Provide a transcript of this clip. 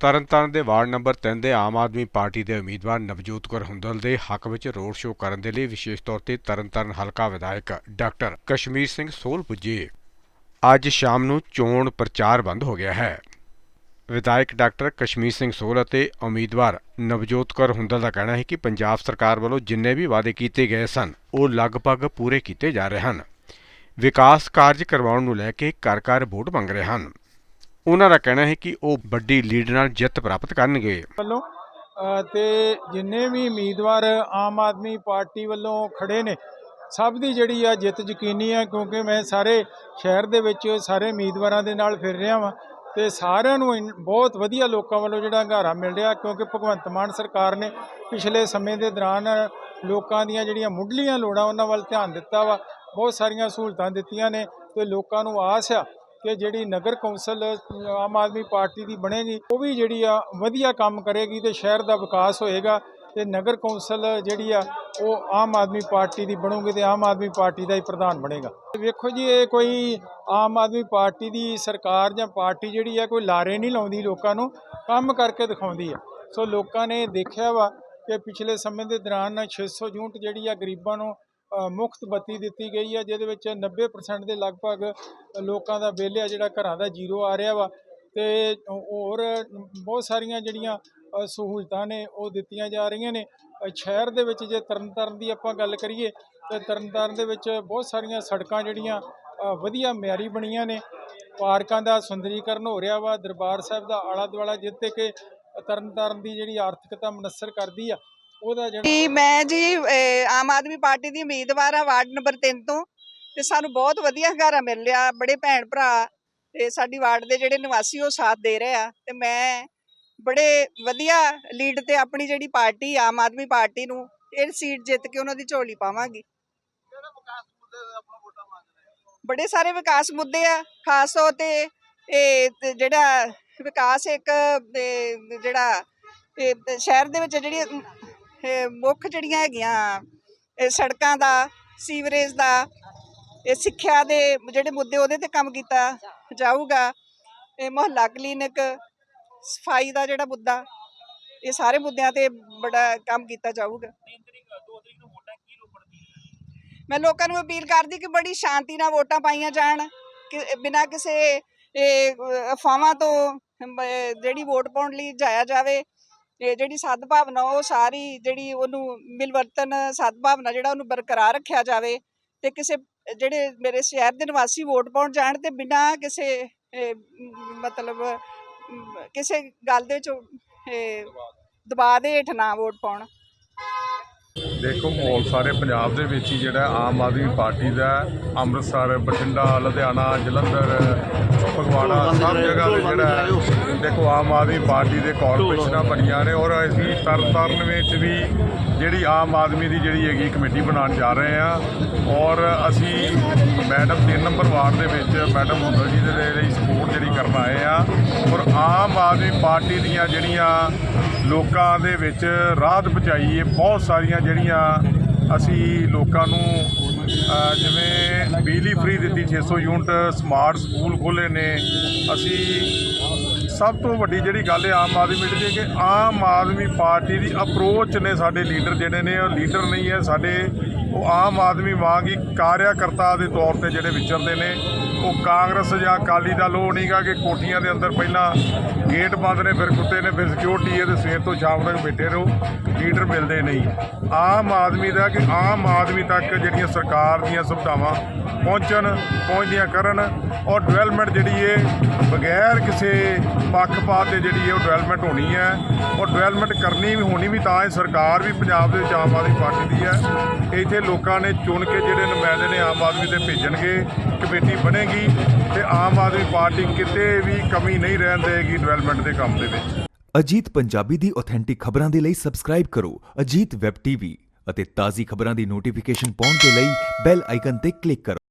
ਤਰਨਤਾਰਨ ਦੇ ward number 3 ਦੇ ਆਮ Aadmi party ਦੇ ਉਮੀਦਵਾਰ ਨਵਜੋਤ ਕੌਰ ਹੁੰਦਲ ਦੇ ਹੱਕ ਵਿੱਚ ਰੋਡ ਸ਼ੋਅ ਕਰਨ ਦੇ ਲਈ ਵਿਸ਼ੇਸ਼ ਤੌਰ ਤੇ ਤਰਨਤਾਰਨ ਹਲਕਾ ਵਿਧਾਇਕ ਡਾਕਟਰ ਕਸ਼ਮੀਰ ਸਿੰਘ ਸੋਲ ਪੁੱਜੇ। ਅੱਜ ਸ਼ਾਮ ਨੂੰ ਚੋਣ ਪ੍ਰਚਾਰ ਬੰਦ ਹੋ ਗਿਆ ਹੈ। ਵਿਧਾਇਕ ਡਾਕਟਰ ਕਸ਼ਮੀਰ ਸਿੰਘ ਸੋਲ ਅਤੇ ਉਮੀਦਵਾਰ ਨਵਜੋਤ ਕੌਰ ਹੁੰਦਲ ਦਾ ਕਹਿਣਾ ਹੈ ਕਿ ਪੰਜਾਬ ਸਰਕਾਰ ਵੱਲੋਂ ਜਿੰਨੇ ਵੀ ਵਾਅਦੇ ਕੀਤੇ ਗਏ ਸਨ, ਉਹ ਲਗਭਗ ਪੂਰੇ ਕੀਤੇ ਜਾ ਰਹੇ ਹਨ। ਵਿਕਾਸ ਕਾਰਜ ਕਰਵਾਉਣ ਨੂੰ ਲੈ ਕੇ ਘਰ ਘਰ ਵੋਟ ਮੰਗ ਰਹੇ ਹਨ। ਉਹਨਾਂ ਦਾ ਕਹਿਣਾ ਹੈ ਕਿ ਉਹ ਵੱਡੀ ਲੀਡ ਨਾਲ ਜਿੱਤ ਪ੍ਰਾਪਤ ਕਰਨਗੇ। ਵੱਲੋਂ ਅ, ਤੇ ਜਿੰਨੇ ਵੀ ਉਮੀਦਵਾਰ ਆਮ ਆਦਮੀ ਪਾਰਟੀ ਵੱਲੋਂ ਖੜੇ ਨੇ ਸਭ ਦੀ ਜਿਹੜੀ ਆ ਜਿੱਤ ਯਕੀਨੀ ਆ ਕਿਉਂਕਿ ਮੈਂ ਸਾਰੇ ਸ਼ਹਿਰ ਦੇ ਵਿੱਚ ਸਾਰੇ ਉਮੀਦਵਾਰਾਂ ਦੇ ਨਾਲ ਫਿਰ ਰਿਹਾ ਵਾਂ ਤੇ ਸਾਰਿਆਂ ਨੂੰ ਇਨ- ਬਹੁਤ ਵਧੀਆ ਲੋਕਾਂ ਵੱਲੋਂ ਜਿਹੜਾ ਹੰਗਾਰਾ ਮਿਲ ਰਿਹਾ ਕਿਉਂਕਿ ਭਗਵੰਤ ਮਾਨ ਸਰਕਾਰ ਨੇ ਪਿਛਲੇ ਸਮੇਂ ਦੇ ਦੌਰਾਨ ਲੋਕਾਂ ਦੀਆਂ ਜਿਹੜੀਆਂ ਮੁੱਢਲੀਆਂ ਲੋੜਾਂ ਉਹਨਾਂ ਵੱਲ ਧਿਆਨ ਦਿੱਤਾ ਵਾ ਬਹੁਤ ਸਾਰੀਆਂ ਸਹੂਲਤਾਂ ਦਿੱਤੀਆਂ ਨੇ ਤੇ ਲੋਕਾਂ ਨੂੰ ਆਸ ਆ ਕਿ ਜਿਹੜੀ ਨਗਰ ਕੌਂਸਲ, ਆਮ ਆਦਮੀ ਪਾਰਟੀ ਦੀ ਬਣੇਗੀ, ਉਹ ਵੀ ਜਿਹੜੀ ਆ ਵਧੀਆ ਕੰਮ ਕਰੇਗੀ ਤੇ ਸ਼ਹਿਰ ਦਾ ਵਿਕਾਸ ਹੋਏਗਾ ਤੇ ਨਗਰ ਕੌਂਸਲ ਜਿਹੜੀ ਆ, ਉਹ ਆਮ ਆਦਮੀ ਪਾਰਟੀ ਦੀ ਬਣੂਗੀ ਤੇ ਆਮ ਆਦਮੀ ਪਾਰਟੀ ਦਾ ਹੀ ਪ੍ਰਧਾਨ ਬਣੇਗਾ। ਵੇਖੋ ਜੀ, ਇਹ ਕੋਈ ਆਮ ਆਦਮੀ ਪਾਰਟੀ ਦੀ ਸਰਕਾਰ ਜਾਂ ਪਾਰਟੀ ਜਿਹੜੀ ਆ, ਕੋਈ ਲਾਰੇ ਨਹੀਂ ਲਾਉਂਦੀ ਲੋਕਾਂ ਨੂੰ, ਕੰਮ ਕਰਕੇ ਦਿਖਾਉਂਦੀ ਆ। ਸੋ ਲੋਕਾਂ ਨੇ ਦੇਖਿਆ ਵਾ ਕਿ ਪਿਛਲੇ ਸਮੇਂ ਦੇ ਦੌਰਾਨ 600 ਯੂਨਿਟ ਜਿਹੜੀ ਆ, ਗਰੀਬਾਂ ਨੂੰ ਮੁਫਤ ਬੱਤੀ ਦਿੱਤੀ ਗਈ ਆ ਜਿਹਦੇ ਵਿੱਚ 90% ਦੇ ਲਗਭਗ ਲੋਕਾਂ ਦਾ ਬਿੱਲ ਆ, ਜਿਹੜਾ ਘਰਾਂ ਦਾ ਜ਼ੀਰੋ ਆ ਰਿਹਾ ਵਾ। ਤੇ ਹੋਰ ਬਹੁਤ ਸਾਰੀਆਂ ਜਿਹੜੀਆਂ ਸਹੂਲਤਾਂ ਨੇ, ਉਹ ਦਿੱਤੀਆਂ ਜਾ ਰਹੀਆਂ ਨੇ। ਸ਼ਹਿਰ ਦੇ ਵਿੱਚ ਜੇ ਤਰਨਤਾਰਨ ਦੀ ਆਪਾਂ ਗੱਲ ਕਰੀਏ, ਤੇ ਤਰਨਤਾਰਨ ਦੇ ਵਿੱਚ ਬਹੁਤ ਸਾਰੀਆਂ ਸੜਕਾਂ ਜਿਹੜੀਆਂ ਵਧੀਆ ਮਿਆਰੀ ਬਣੀਆਂ ਨੇ। ਪਾਰਕਾਂ ਦਾ ਸੁੰਦਰੀਕਰਨ ਹੋ ਰਿਹਾ ਵਾ, ਦਰਬਾਰ ਸਾਹਿਬ ਦਾ ਆਲਾ ਦੁਆਲਾ ਜਿੱਤੇ ਕਿ ਤਰਨਤਾਰਨ ਦੀ ਜਿਹੜੀ ਆਰਥਿਕਤਾ ਮਨਸਰ ਕਰਦੀ ਆ ਉਹਦਾ ਜਿਹੜਾ ਜੀ ਮੈਂ ਜੀ ਅਹ, ਆਮ ਆਦਮੀ ਪਾਰਟੀ ਦੀ ਉਮੀਦਵਾਰ ਆ ਵਾਰਡ ਨੰਬਰ 3 ਤੋਂ ਤੇ ਸਾਨੂੰ ਬਹੁਤ ਵਧੀਆ ਹੰਗਾਰਾ ਮਿਲ ਰਿਹਾ ਬੜੇ ਭੈਣ ਭਰਾ ਤੇ ਸਾਡੀ ਵਾਰਡ ਦੇ ਜਿਹੜੇ ਨਿਵਾਸੀ ਉਹ ਸਾਥ ਦੇ ਰਹੇ ਆ ਤੇ ਮੈਂ ਬੜੇ ਵਧੀਆ ਲੀਡ ਤੇ ਆਪਣੀ ਜਿਹੜੀ ਪਾਰਟੀ ਆਮ ਆਦਮੀ ਪਾਰਟੀ ਨੂੰ ਇਹ ਸੀਟ ਜਿੱਤ ਕੇ ਉਹਨਾਂ ਦੀ ਝੋਲੀ ਪਾਵਾਂਗੀ। ਬੜੇ ਸਾਰੇ ਵਿਕਾਸ ਮੁੱਦੇ ਆ ਖਾਸ ਤੌਰ ਤੇ ਇਹ ਤੇ ਜਿਹੜਾ ਵਿਕਾਸ ਇੱਕ ਤੇ ਜਿਹੜਾ ਇਹ ਤੇ ਸ਼ਹਿਰ ਦੇ ਵਿੱਚ ਜਿਹੜੀ ਮੁੱਖ ਜਿਹੜੀਆਂ ਹੈਗੀਆਂ, ਇਹ ਸੜਕਾਂ ਦਾ, ਸੀਵਰੇਜ ਦਾ, ਇਹ ਸਿੱਖਿਆ ਦੇ ਜਿਹੜੇ ਮੁੱਦੇ ਉਹਦੇ ਤੇ ਕੰਮ ਕੀਤਾ ਜਾਊਗਾ, ਇਹ ਮੁਹੱਲਾ ਕਲੀਨਿਕ, ਸਫ਼ਾਈ ਦਾ ਜਿਹੜਾ ਮੁੱਦਾ, ਇਹ ਸਾਰੇ ਮੁੱਦਿਆਂ ਤੇ ਬੜਾ ਕੰਮ ਕੀਤਾ ਜਾਊਗਾ। ਮੈਂ ਲੋਕਾਂ ਨੂੰ ਅਪੀਲ ਕਰਦੀ ਕਿ ਬੜੀ ਸ਼ਾਂਤੀ ਨਾਲ ਵੋਟਾਂ ਪਾਈਆਂ ਜਾਣ, ਕਿ ਬਿਨਾਂ ਕਿਸੇ ਅਫਵਾਹਾਂ ਤੋਂ ਜਿਹੜੀ ਵੋਟ ਪਾਉਣ ਲਈ ਜਾਇਆ ਜਾਵੇ ਜਿਹੜੀ ਸਦਭਾਵਨਾ ਉਹ ਸਾਰੀ ਜਿਹੜੀ ਉਹਨੂੰ ਮਿਲਵਰਤਨ ਸਦਭਾਵਨਾ ਜਿਹੜਾ ਉਹਨੂੰ ਬਰਕਰਾਰ ਰੱਖਿਆ ਜਾਵੇ ਤੇ ਕਿਸੇ ਜਿਹੜੇ ਮੇਰੇ ਸ਼ਹਿਰ ਦੇ ਨਿਵਾਸੀ ਵੋਟ ਪਾਉਣ ਜਾਣ ਤੇ ਬਿਨਾਂ ਕਿਸੇ ਮਤਲਬ ਕਿਸੇ ਗੱਲ ਦੇ ਵਿੱਚ ਇਹ, ਦੇ ਹੇਠ ਨਾ ਵੋਟ ਪਾਉਣ। ਦੇਖੋ ਮਾਹੌਲ ਸਾਰੇ ਪੰਜਾਬ ਦੇ ਵਿੱਚ ਹੀ ਜਿਹੜਾ ਆਮ ਆਦਮੀ ਪਾਰਟੀ ਦਾ ਅੰਮ੍ਰਿਤਸਰ ਬਠਿੰਡਾ ਲੁਧਿਆਣਾ ਜਲੰਧਰ ਫਗਵਾੜਾ ਸਭ ਜਗ੍ਹਾ ਤੇ ਜਿਹੜਾ ਹੈ, ਦੇਖੋ ਆਮ ਆਦਮੀ ਪਾਰਟੀ ਦੇ ਕਾਰਪੋਰੇਸ਼ਨਾਂ ਬਣੀਆਂ ਨੇ ਔਰ ਅਸੀਂ ਤਰਨਤਾਰਨ ਵਿੱਚ ਵੀ ਜਿਹੜੀ ਆਮ ਆਦਮੀ ਦੀ ਜਿਹੜੀ ਹੈਗੀ ਕਮੇਟੀ ਬਣਾਉਣ ਜਾ ਰਹੇ ਹਾਂ ਔਰ ਅਸੀਂ ਮੈਡਮ 3 ਨੰਬਰ ਵਾਰਡ ਦੇ ਵਿੱਚ ਮੈਡਮ ਹੁੰਦਲ ਜੀ ਦੇ ਲਈ ਸਪੋਰਟ ਜਿਹੜੀ ਕਰਨ ਆਏ ਆ ਔਰ ਆਮ ਆਦਮੀ ਪਾਰਟੀ ਦੀਆਂ ਜਿਹੜੀਆਂ ਲੋਕਾਂ ਦੇ ਵਿੱਚ ਰਾਹਤ ਪਹੁੰਚਾਈ ਹੈ ਬਹੁਤ ਸਾਰੀਆਂ ਜਿਹੜੀਆਂ ਅਸੀਂ ਲੋਕਾਂ ਨੂੰ ਜਿਵੇਂ ਬਿਜਲੀ ਫ੍ਰੀ ਦਿੱਤੀ 600 ਯੂਨਿਟ ਸਮਾਰਟ ਸਕੂਲ ਖੋਲ੍ਹੇ ਨੇ। ਅਸੀਂ ਸਭ ਤੋਂ ਵੱਡੀ ਜਿਹੜੀ ਗੱਲ ਹੈ ਆਮ ਆਦਮੀ ਪਾਰਟੀ ਦੀ ਕਿ ਆਮ ਆਦਮੀ ਪਾਰਟੀ ਦੀ ਅਪਰੋਚ ਨੇ ਸਾਡੇ ਲੀਡਰ ਜਿਹੜੇ ਨੇ, ਉਹ ਲੀਡਰ ਨਹੀਂ ਹੈ, ਸਾਡੇ ਉਹ ਆਮ ਆਦਮੀ ਵਾਂਗ ਹੀ ਕਾਰਿਆਕਰਤਾ ਦੇ ਤੌਰ ਤੇ ਜਿਹੜੇ ਵਿਚਰਦੇ ਨੇ। ਉਹ ਕਾਂਗਰਸ ਜਾਂ ਅਕਾਲੀ ਦਲ, ਉਹ ਨਹੀਂਗਾ ਕਿ ਕੋਠੀਆਂ ਦੇ ਅੰਦਰ ਪਹਿਲਾਂ ਗੇਟ ਬੰਦ ਨੇ, ਫਿਰ ਕੁੱਤੇ ਨੇ, ਫਿਰ ਸਿਕਿਉਰਿਟੀ ਹੈ ਤੇ ਸਵੇਰ ਤੋਂ ਸ਼ਾਮ ਤੱਕ ਬੈਠੇ ਰਹੋ, ਲੀਡਰ ਮਿਲਦੇ ਨਹੀਂ। ਆਮ ਆਦਮੀ ਦਾ ਕਿ ਆਮ ਆਦਮੀ ਤੱਕ ਜਿਹੜੀਆਂ ਸਰਕਾਰ ਦੀਆਂ ਸੁਵਿਧਾਵਾਂ ਪਹੁੰਚਣ, ਪਹੁੰਚਦੀਆਂ ਕਰਨ, ਔਰ ਡਿਵੈਲਪਮੈਂਟ ਜਿਹੜੀ ਹੈ ਬਗੈਰ ਕਿਸੇ ਪੱਖਪਾਤ ਦੇ ਜਿਹੜੀ ਹੈ ਉਹ ਡਿਵੈਲਪਮੈਂਟ ਹੋਣੀ ਹੈ। ਔਰ ਡਿਵੈਲਪਮੈਂਟ ਕਰਨੀ ਵੀ, ਹੋਣੀ ਵੀ, ਤਾਂ ਹੈ ਸਰਕਾਰ ਵੀ ਪੰਜਾਬ ਦੇ ਵਿੱਚ ਆਮ ਆਦਮੀ ਪਾਰਟੀ ਦੀ ਹੈ। ਇੱਥੇ ਲੋਕਾਂ ਨੇ ਚੁਣ ਕੇ ਜਿਹੜੇ ਨੁਮਾਇੰਦੇ ਨੇ ਆਮ ਆਦਮੀ ਦੇ ਭੇਜਣਗੇ, ਕਮੇਟੀ ਬਣੇਗੀ। ਤੇ ਆਮ ਆਦਮੀ ਪਾਰਟੀ ਕਿਤੇ ਵੀ ਕਮੀ ਨਹੀਂ ਰਹਿਣ ਦੇਗੀ ਡਿਵੈਲਪਮੈਂਟ ਦੇ ਕੰਮ ਦੇ ਵਿੱਚ। ਅਜੀਤ ਪੰਜਾਬੀ ਦੀ ਆਥੈਂਟਿਕ ਖਬਰਾਂ ਦੇ ਲਈ ਸਬਸਕ੍ਰਾਈਬ ਕਰੋ ਅਜੀਤ ਵੈਬ ਟੀਵੀ ਅਤੇ ਤਾਜ਼ੀ ਖਬਰਾਂ ਦੀ ਨੋਟੀਫਿਕੇਸ਼ਨ ਪਾਉਣ ਦੇ ਲਈ ਬੈਲ ਆਈਕਨ ਤੇ ਕਲਿੱਕ ਕਰੋ।